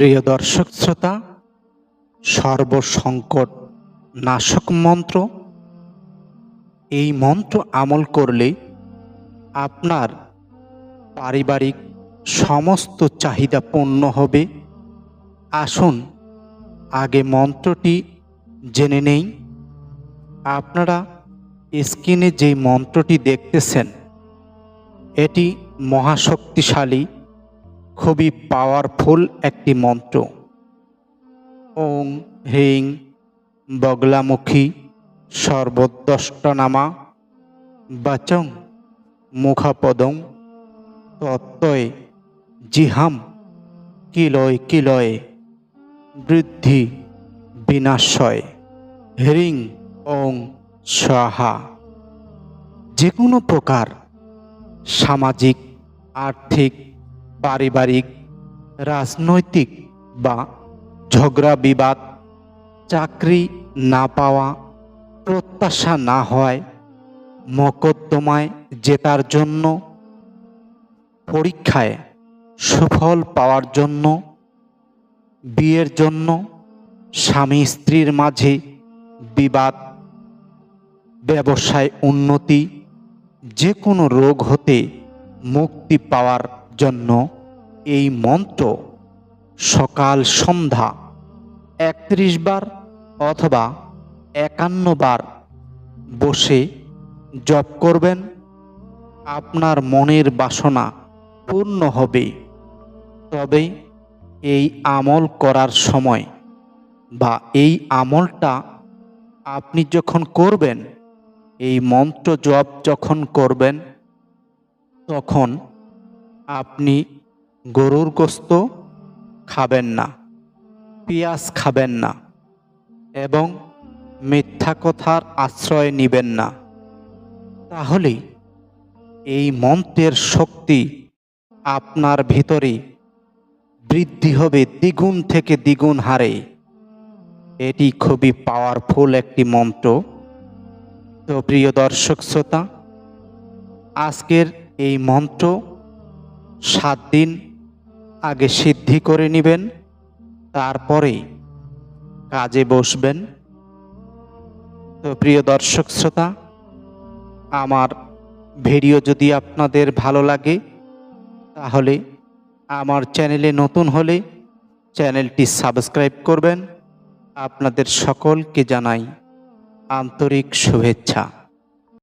প্রিয় দর্শক শ্রোতা, সর্বসংকট নাশক মন্ত্র। এই মন্ত্র আমল করলে আপনার পারিবারিক সমস্ত চাহিদা পূর্ণ হবে। আসুন, আগে মন্ত্রটি জেনে নেই। আপনারা স্ক্রিনে যে মন্ত্রটি দেখতেছেন, এটি মহাশক্তিশালী খুবই পাওয়ারফুল একটি মন্ত্র। ওং হ্রিং বগলামুখী সর্বদ্রষ্টনামা বাচং মুখাপদং তত্ত্বয়ে জিহাম কিলয় কিলয়ে বৃদ্ধি বিনাশয়। হ্রিং ওং স্বাহা। যে কোনো প্রকার সামাজিক, আর্থিক পারিবারিক, রাজনৈতিক বা ঝগড়া বিবাদ, চাকরি না পাওয়া, প্রত্যাশা না হয়, মকদ্দমায় জেতার জন্য, পরীক্ষায় সুফল পাওয়ার জন্য, বিয়ের জন্য, স্বামী স্ত্রীর মাঝে বিবাদ, ব্যবসায় উন্নতি যে কোনো রোগ হতে মুক্তি পাওয়ার জন্য এই মন্ত্র সকাল সন্ধ্যা একত্রিশ বার অথবা একান্ন বার বসে জপ করবেন। আপনার মনের বাসনা পূর্ণ হবে। তবে এই আমল করার সময় বা এই আমলটা আপনি যখন করবেন, এই মন্ত্র জপ যখন করবেন, তখন আপনি গরুর গোস্ত খাবেন না, পেঁয়াজ খাবেন না এবং মিথ্যা কথার আশ্রয় নেবেন না। তাহলে এই মন্ত্রের শক্তি আপনার ভিতরে বৃদ্ধি হবে দ্বিগুণ থেকে দ্বিগুণ হারে। এটি খুবই পাওয়ারফুল একটি মন্ত্র। তো প্রিয় দর্শক শ্রোতা, আজকের এই মন্ত্র সাত দিন আগে সিদ্ধি করে নেবেন তারপরে কাজে বসবেন। তো প্রিয় দর্শক শ্রোতা, আমার ভিডিও যদি আপনাদের ভালো লাগে, তাহলে আমার চ্যানেলে নতুন হলে চ্যানেলটি সাবস্ক্রাইব করবেন। আপনাদের সকলকে জানাই আন্তরিক শুভেচ্ছা।